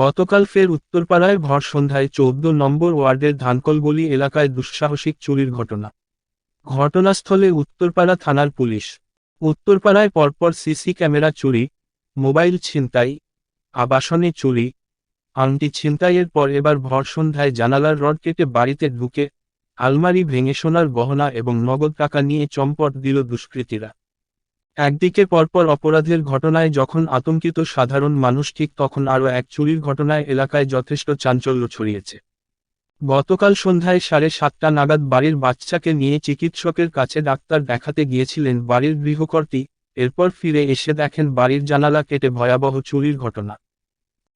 গতকাল ফের উত্তরপাড়ায় ভর সন্ধ্যায় চৌদ্দ নম্বর ওয়ার্ডের ধানকলগলি এলাকায় দুঃসাহসিক চুরির ঘটনা। ঘটনাস্থলে উত্তরপাড়া থানার পুলিশ। উত্তরপাড়ায় পরপর সিসি ক্যামেরা চুরি, মোবাইল ছিনতাই, আবাসনে চুরি, আংটি ছিনতাইয়ের পর এবার ভর সন্ধ্যায় জানালার রড কেটে বাড়িতে ঢুকে আলমারি ভেঙে সোনার গহনা এবং নগদ টাকা নিয়ে চম্পট দিল দুষ্কৃতীরা। একদিকে পরপর অপরাধের ঘটনায় যখন আতঙ্কিত সাধারণ মানুষ, ঠিক তখন আরও এক চুরির ঘটনায় এলাকায় যথেষ্ট চাঞ্চল্য ছড়িয়েছে। গতকাল সন্ধ্যায় সাড়ে সাতটা নাগাদ বাড়ির বাচ্চাকে নিয়ে চিকিৎসকের কাছে ডাক্তার দেখাতে গিয়েছিলেন বাড়ির গৃহকর্ত্রী এরপর ফিরে এসে দেখেন বাড়ির জানালা কেটে ভয়াবহ চুরির ঘটনা।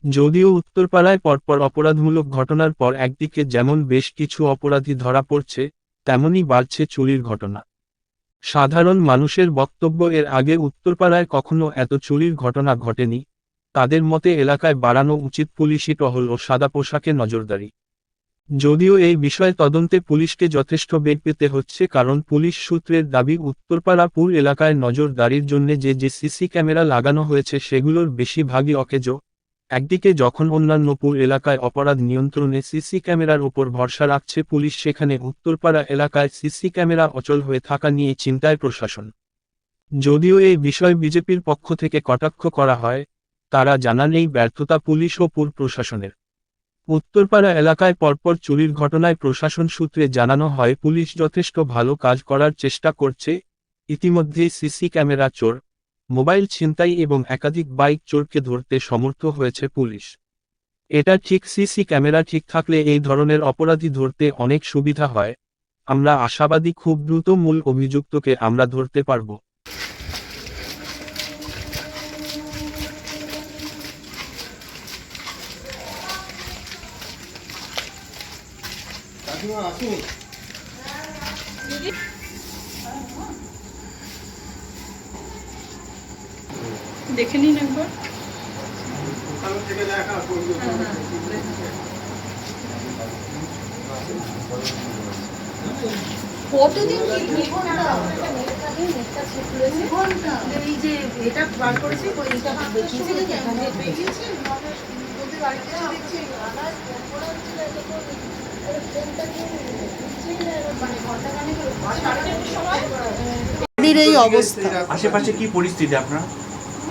যদিও উত্তরপাড়ায় পরপর অপরাধমূলক ঘটনার পর একদিকে যেমন বেশ কিছু অপরাধী ধরা পড়ছে, তেমনই বাড়ছে চুরির ঘটনা। সাধারণ মানুষের বক্তব্য এর আগে উত্তরপাড়ায় কখনো এত চুরির ঘটনা ঘটেনি। তাদের মতে এলাকায় বাড়ানো উচিত পুলিশি টহল ও সাদা পোশাকে নজরদারি। যদিও এই বিষয়ে তদন্তে পুলিশকে যথেষ্ট বেগ পেতে হচ্ছে কারণ পুলিশ সূত্রের দাবি উত্তরপাড়া পুর এলাকায় নজরদারির জন্য যে যে সিসি ক্যামেরা লাগানো হয়েছে সেগুলোর বেশিরভাগই অকেজ। একদিকে যখন অন্যান্য পুর এলাকায় অপরাধ নিয়ন্ত্রণে সিসি ক্যামেরার উপর ভরসা রাখছে পুলিশ, সেখানে উত্তরপাড়া এলাকায় সিসি ক্যামেরা অচল হয়ে থাকা নিয়ে চিন্তায় প্রশাসন। যদিও এই বিষয় বিজেপির পক্ষ থেকে কটাক্ষ করা হয়, তারা জানান এই ব্যর্থতা পুলিশ ও পুর প্রশাসনের। উত্তরপাড়া এলাকায় পরপর চুরির ঘটনায় প্রশাসন সূত্রে জানানো হয়, পুলিশ যথেষ্ট ভালো কাজ করার চেষ্টা করছে ইতিমধ্যে সিসি ক্যামেরা চোর মোবাইল ছিনতাই এবং একাধিক বাইক চোরকে ধরতে সমর্থ হয়েছে পুলিশ। এটা ঠিক সিসি ক্যামেরা ঠিক থাকলে এই ধরনের অপরাধী ধরতে অনেক সুবিধা হয়। আমরা আশাবাদী খুব দ্রুত মূল অভিযুক্তকে আমরা ধরতে পারব। দেখে নিন একবার। কতদিন এই যে এটা বার করেছি মানে এই অবস্থা। আশেপাশে কি পরিস্থিতি আপনার?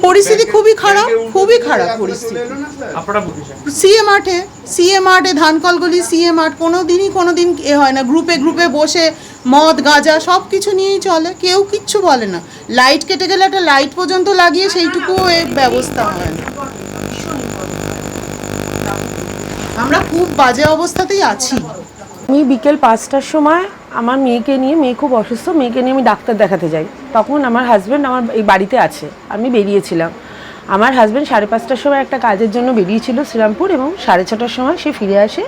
পরিস্থিতি খুবই খারাপ খুবই খারাপ পরিস্থিতি। আপনারা সিএ মাঠে সিএ মাঠে ধানকলগুলি সিএ মাঠ কোনো দিনই কোনো দিন এ হয় না। গ্রুপে গ্রুপে বসে মদ গাঁজা সব কিছু নিয়েই চলে কেউ কিচ্ছু বলে না। লাইট কেটে গেলে একটা লাইট পর্যন্ত লাগিয়ে সেইটুকু এর ব্যবস্থা হয় না। আমরা খুব বাজে অবস্থাতেই আছি। আমি বিকেল পাঁচটার সময় আমার মেয়েকে নিয়ে মেয়ে খুব অসুস্থ মেয়েকে নিয়ে আমি ডাক্তার দেখাতে যাই। তখন আমার হাজব্যান্ড আমার এই বাড়িতে আছে, আমি বেরিয়েছিলাম। আমার হাজব্যান্ড সাড়ে পাঁচটার সময় একটা কাজের জন্য বেরিয়েছিল শ্রীরামপুর এবং সাড়ে ছটার সময় সে ফিরে আসে,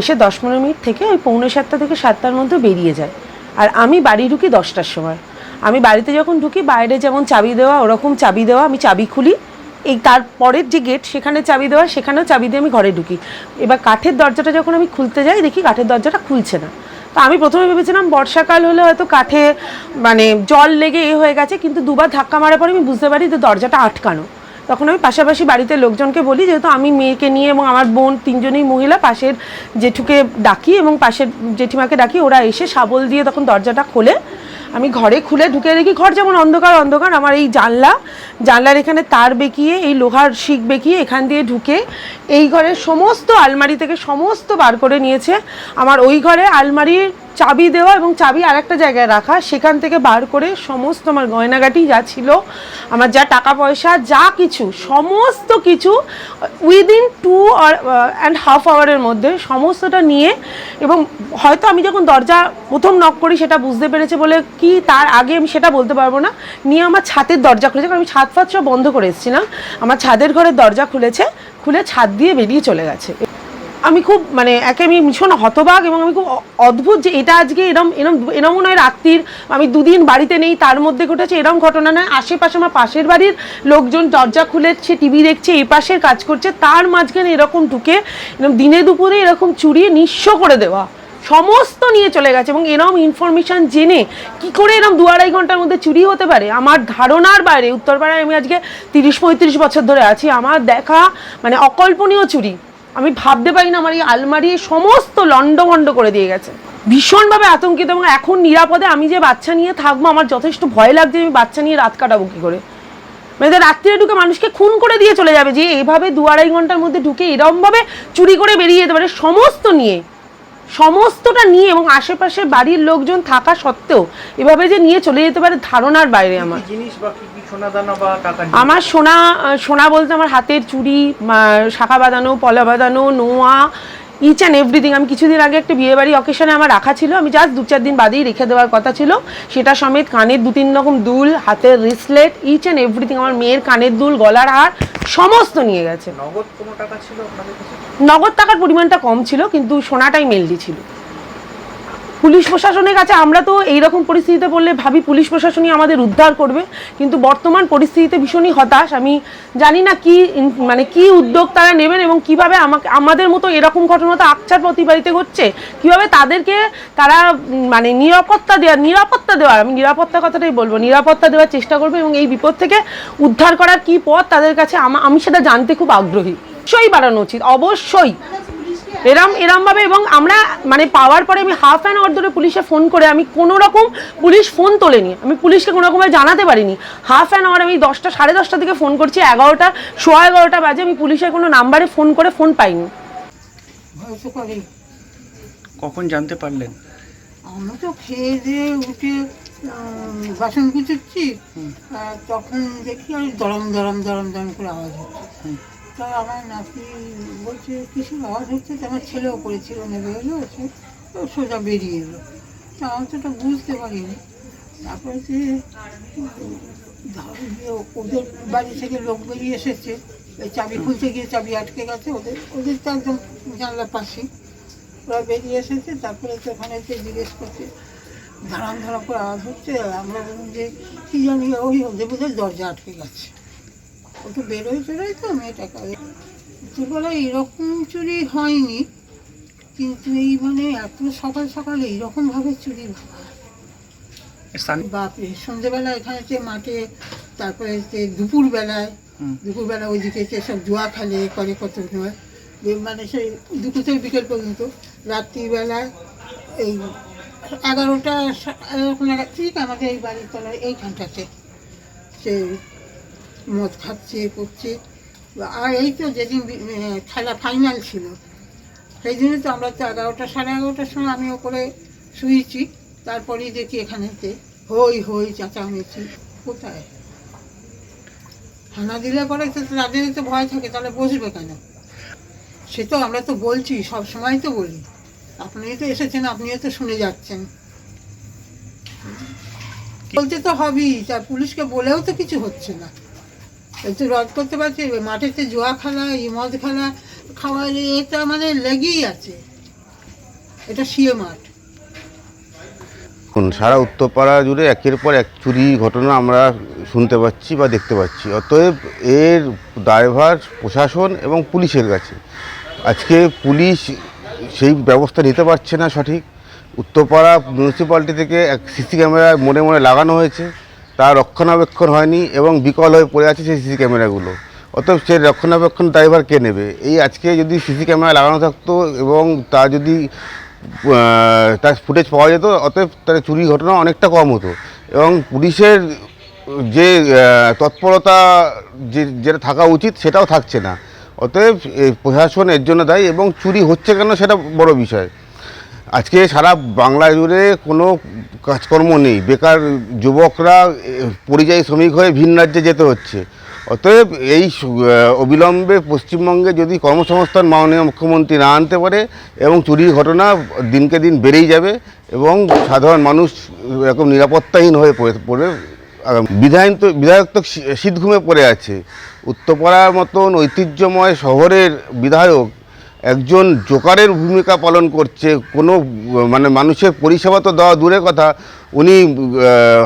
এসে দশ পনেরো মিনিট থেকে ওই পৌনে সাতটা থেকে সাতটার মধ্যে বেরিয়ে যায়। আর আমি বাড়ি ঢুকি দশটার সময়। আমি বাড়িতে যখন ঢুকি, বাইরে যেমন চাবি দেওয়া, ওরকম চাবি দেওয়া আমি চাবি খুলি। এই তারপরের যে গেট সেখানে চাবি দেওয়া, সেখানেও চাবি দিয়ে আমি ঘরে ঢুকি। এবার কাঠের দরজাটা যখন আমি খুলতে যাই, দেখি কাঠের দরজাটা খুলছে না। তো আমি প্রথমে ভেবেছিলাম বর্ষাকাল হলে হয়তো কাঠে মানে জল লেগে এ হয়ে গেছে, কিন্তু দুবার ধাক্কা মারার পরে আমি বুঝতে পারি যে দরজাটা আটকানো। তখন আমি পাশাপাশি বাড়িতে লোকজনকে বলি, যেহেতু আমি মেয়েকে নিয়ে এবং আমার বোন তিনজনই মহিলা, পাশের জেঠুকে ডাকি এবং পাশের জেঠিমাকে ডাকি, ওরা এসে শাবল দিয়ে তখন দরজাটা খোলে। আমি ঘরে খুলে ঢুকে দেখি, ঘর যেমন অন্ধকার অন্ধকার। আমার এই জানলা, জানলার এখানে তার বেঁকিয়ে, এই লোহার শিখ বেঁকিয়ে এখান দিয়ে ঢুকে এই ঘরের সমস্ত আলমারি থেকে সমস্ত বার করে নিয়েছে। আমার ওই ঘরে আলমারির চাবি দেওয়া এবং চাবি আরেকটা জায়গায় রাখা, সেখান থেকে বার করে সমস্ত আমার গয়নাগাটি যা ছিল, আমার যা টাকা পয়সা, যা কিছু, সমস্ত কিছু উইদিন টু আর অ্যান্ড হাফ আওয়ারের মধ্যে সমস্তটা নিয়ে এবং হয়তো আমি যখন দরজা প্রথম নক করি সেটা বুঝতে পেরেছে বলে কি তার আগে আমি সেটা বলতে পারব না। নিয়ে আমার ছাদের দরজা খুলেছে, কারণ আমি ছাদ ফাদ সব বন্ধ করে এসেছিলাম। আমার ছাদের ঘরের দরজা খুলেছে, খুলে ছাদ দিয়ে বেরিয়ে চলে গেছে। আমি খুব মানে একে আমি ভীষণ হতবাক এবং আমি খুব অদ্ভুত যে এটা আজকে এরম এরম এরম নয় রাত্রির, আমি দুদিন বাড়িতে নেই, তার মধ্যে ঘটেছে এরম ঘটনা নয়। আশেপাশে আমার পাশের বাড়ির লোকজন দরজা খুলেছে টিভি দেখছে এই পাশের কাজ করছে, তার মাঝখানে এরকম ঢুকে এরকম দিনে দুপুরে এরকম চুরি নিঃস্ব করে দেওয়া। সমস্ত নিয়ে চলে গেছে এবং এরম ইনফরমেশন জেনে কি করে এরম দু আড়াই ঘণ্টার মধ্যে চুরি হতে পারে? আমার ধারণার বাইরে, উত্তরপাড়ায় আমি আজকে তিরিশ পঁয়ত্রিশ বছর ধরে আছি, আমার দেখা মানে অকল্পনীয় চুরি। আমি ভাবতে পারি না, আমার এই আলমারি সমস্ত লন্ডভন্ড করে দিয়ে গেছে। ভীষণভাবে আতঙ্কিত এবং এখন নিরাপদে আমি যে বাচ্চা নিয়ে থাকব, আমার যথেষ্ট ভয় লাগছে আমি বাচ্চা নিয়ে রাত কাটাবো কী করে। মানে রাত্রিরে ঢুকে মানুষকে খুন করে দিয়ে চলে যাবে, যে এভাবে দু আড়াই ঘণ্টার মধ্যে ঢুকে এরমভাবে চুরি করে বেরিয়ে যেতে পারে, সমস্ত নিয়ে। সমস্তটা নিয়ে এবং আশেপাশে বাড়ির লোকজন থাকা সত্ত্বেও এভাবে যে নিয়ে চলে যেতে পারে ধারণার বাইরে আমার। জিনিস বা কি কি সোনা দানা বা টাকা আমার সোনা সোনা বলতে আমার হাতের চুড়ি শাখা বাঁধানো পলা বাঁধানো নোয়া ইচ অ্যান্ড এভরিথিং আমি কিছুদিন আগে একটা বিয়ে বাড়ি অকেশনে আমার রাখা ছিল। আমি জাস্ট দু চার দিন বাদেই রেখে দেওয়ার কথা ছিল। সেটা সমেত কানের দু তিন রকম দুল হাতের রিসলেট ইচ অ্যান্ড এভরিথিং আমার মেয়ের কানের দুল গলার হার সমস্ত নিয়ে গেছে। নগদ টাকা ছিল নগদ টাকার পরিমাণটা কম ছিল কিন্তু সোনাটাই মেনলি ছিল। পুলিশ প্রশাসনের কাছে আমরা তো এইরকম পরিস্থিতিতে পড়লে ভাবি পুলিশ প্রশাসনই আমাদের উদ্ধার করবে। কিন্তু বর্তমান পরিস্থিতিতে ভীষণই হতাশ। আমি জানি না কি মানে কি উদ্যোগ তারা নেবেন এবং কীভাবে আমাকে, আমাদের মতো এরকম ঘটনা তো আকচার প্রতিবাড়িতে হচ্ছে কীভাবে তাদেরকে তারা মানে নিরাপত্তা দেওয়ার নিরাপত্তা দেওয়ার, আমি নিরাপত্তা কথাটাই বলব, নিরাপত্তা দেওয়ার চেষ্টা করবে এবং এই বিপদ থেকে উদ্ধার করার কি পথ তাদের কাছে আমি সেটা জানতে খুব আগ্রহী। অবশ্যই বাড়ানো উচিত, অবশ্যই। এরম এরমভাবে এবং আমরা মানে পাওয়ার পরে আমি হাফ অ্যান আওয়ার ধরে পুলিশে ফোন করে আমি কোনো রকম পুলিশ ফোন তোলেনি। আমি পুলিশকে কোনো রকমভাবে জানাতে পারিনি। হাফ অ্যান আওয়ার আমি দশটা সাড়ে দশটা থেকে ফোন করছি এগারোটা সোয়া এগারোটা বাজে আমি পুলিশের কোনো নাম্বারে ফোন করে ফোন পাইনি। কখন জানতে পারলেন? আমরা তো খেয়ে দিয়ে উঠে বাসন আর তখন দেখি আর দরম দরম দরম দরম করে আওয়াজ হচ্ছে। তা আমার নাতি বলছে কিছু আওয়াজ হচ্ছে? তো আমার ছেলেও করেছিল, নেবে এলো সে সোজা বেরিয়ে এলো। তা আমি তো ওটা বুঝতে পারিনি। তারপরে যে ধর- যে ওদের বাড়ি থেকে লোক বেরিয়ে এসেছে এই চাবি খুলতে গিয়ে চাবি আটকে গেছে ওদের ওদের তো একদম জানলার পাশেই। ওরা বেরিয়ে এসেছে, তারপরে তো ওখানে এসে জিজ্ঞেস করছে, ধারাম ধারাম করে আওয়াজ হচ্ছে, আমরা বললাম যে, কী জানি, ওই ওদের বোধহয় দরজা আটকে গেছে। ও তো বেরোয় বেরোয় তো মেয়েটাকে দুপুরবেলা এরকম চুরি হয়নি কিন্তু এই মানে এত সকাল সকাল এইরকমভাবে চুরি বাপরে সন্ধ্যেবেলা এখানে যে মাঠে তারপরে যে দুপুরবেলায় দুপুরবেলা ওইদিকে যে সব জুয়া খেলে করে কত মানে সেই দুপুর থেকে বিকেল পর্যন্ত। রাত্রিবেলায় এই এগারোটা এরকম ঠিক আমাদের এই বাড়ির তলায় এইখানটাতে। সে মদ খাচ্ছে করছে। আর এই তো যেদিন খেলা ফাইনাল ছিল, সেই দিনে তো আমরা তো এগারোটা সাড়ে এগারোটার সময় আমি ওপরে শুয়েছি, তারপরেই দেখি এখানেতে, হই হই, চেঁচামেচি, কোথায়? হানা দিলে পরে তো তাদের তো ভয় থাকে, তাহলে বসবে কেন? সে তো আমরা তো বলছি, সব সময় তো বলি। আপনি তো এসেছেন, আপনিও তো শুনে যাচ্ছেন। বলতে তো হবেই, তা পুলিশকে বলেও তো কিছু হচ্ছে না। তো রদ করতে পারছি মাঠেতে জোয়া খেলা, এই মদ খেলা, খাওয়া এটা মানে লেগেই আছে। এটা শিয়ে মাঠ। সারা উত্তরপাড়া জুড়ে একের পর এক চুরি ঘটনা আমরা শুনতে পাচ্ছি বা দেখতে পাচ্ছি। অতএব এর দায়ভার প্রশাসন এবং পুলিশের কাছে। আজকে পুলিশ সেই ব্যবস্থা নিতে পারছে না সঠিক। উত্তরপাড়া মিউনিসিপ্যালিটি থেকে এক সিসি ক্যামেরা মোড়ে মোড়ে লাগানো হয়েছে। তার রক্ষণাবেক্ষণ হয়নি এবং বিকল হয়ে পড়ে আছে সেই সিসি ক্যামেরাগুলো। অতএব সেই রক্ষণাবেক্ষণ ড্রাইভার কে নেবে? এই আজকে যদি সিসি ক্যামেরা লাগানো থাকতো এবং তা যদি তার ফুটেজ পাওয়া যেত, অতএব তার চুরি ঘটনা অনেকটা কম হতো। এবং পুলিশের যে তৎপরতা যে, যেটা থাকা উচিত সেটাও থাকছে না। অতএব প্রশাসন এর জন্য দায়ী এবং চুরি হচ্ছে কেন সেটা বড় বিষয়। আজকে সারা বাংলা জুড়ে কোনো কাজকর্ম নেই। বেকার যুবকরা, পরিযায়ী শ্রমিক হয়ে ভিন রাজ্যে যেতে হচ্ছে। অতএব এই অবিলম্বে পশ্চিমবঙ্গে যদি কর্মসংস্থান মাননীয় মুখ্যমন্ত্রী না আনতে পারে এবং চুরির ঘটনা দিনকে দিন বেড়েই যাবে এবং সাধারণ মানুষ এরকম নিরাপত্তাহীন হয়ে পড়ে পড়ে, আগামী- বিধায়ক তো বিধায়ক তো শী- শীত ঘুমে পড়ে আছে। উত্তরপাড়ার মতন ঐতিহ্যময় শহরের বিধায়ক একজন জোকারের ভূমিকা পালন করছে, কোনো মানে মানুষের পরিষেবা তো দেওয়া দূরের কথা, উনি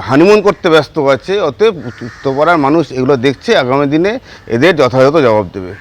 হানিমুন করতে ব্যস্ত আছে, অতএব উত্তরপাড়ার মানুষ এগুলো দেখছে, আগামী দিনে এদের যথাযথ জবাব দেবে।